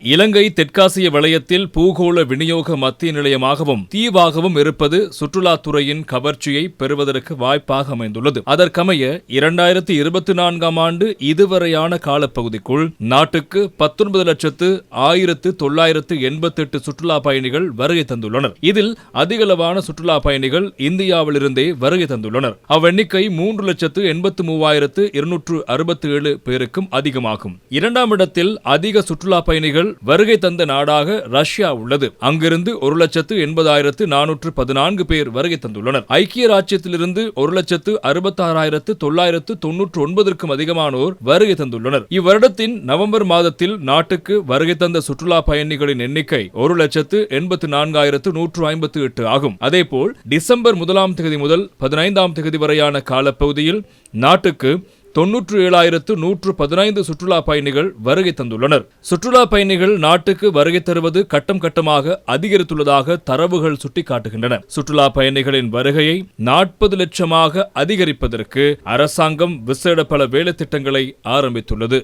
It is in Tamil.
இலங்கை தெற்காசிய வளையத்தில் பூகோள விநியோக மத்திய நிலையமாகவும் தீவாகவும் இருப்பது சுற்றுலாத்துறையின் கவர்ச்சியை பெறுவதற்கு வாய்ப்பாக அமைந்துள்ளது. அதற்கமைய இரண்டாயிரத்தி இருபத்தி நான்காம் ஆண்டு இதுவரையான காலப்பகுதிக்குள் நாட்டுக்கு பத்தொன்பது லட்சத்து ஆயிரத்து தொள்ளாயிரத்து எண்பத்தி எட்டு சுற்றுலா பயணிகள் வருகை தந்துள்ளனர். இதில் அதிகளவான சுற்றுலா பயணிகள் இந்தியாவிலிருந்தே வருகை தந்துள்ளனர். அவ்வெண்ணிக்கை மூன்று லட்சத்து எண்பத்து மூவாயிரத்து இருநூற்று அறுபத்தி ஏழு பேருக்கும் அதிகமாகும். இரண்டாம் இடத்தில் அதிக சுற்றுலா பயணிகள் வருகை தந்த நாடாக ரஷ்யா உள்ளது. அங்கிருந்து ஒரு லட்சத்து எண்பதாயிரத்து நானூற்று பதினான்கு பேர் வருகை தந்துள்ளனர். ஐக்கிய ராஜ்யத்திலிருந்து ஒரு லட்சத்து அறுபத்தாறாயிரத்து தொள்ளாயிரத்து தொன்னூற்று ஒன்பதற்கும் அதிகமானோர் வருகை தந்துள்ளனர். இவ்வருடத்தின் நவம்பர் மாதத்தில் நாட்டுக்கு வருகை தந்த சுற்றுலா பயணிகளின் எண்ணிக்கை ஒரு லட்சத்து எண்பத்து நான்காயிரத்து நூற்று ஐம்பத்து எட்டு ஆகும். அதேபோல் டிசம்பர் முதலாம் தேதி முதல் பதினைந்தாம் தேதி வரையான காலப்பகுதியில் நாட்டுக்கு தொன்னூற்று ஏழாயிரத்து நூற்று பதினைந்து சுற்றுலா பயணிகள் வருகை தந்துள்ளனர். சுற்றுலா பயணிகள் நாட்டுக்கு வருகை தருவது கட்டம் கட்டமாக அதிகரித்துள்ளதாக தரவுகள் சுட்டிக்காட்டுகின்றன. சுற்றுலா பயணிகளின் வருகையை நாற்பது லட்சமாக அதிகரிப்பதற்கு அரசாங்கம் விசேட பல வேலைத்திட்டங்களை ஆரம்பித்துள்ளது.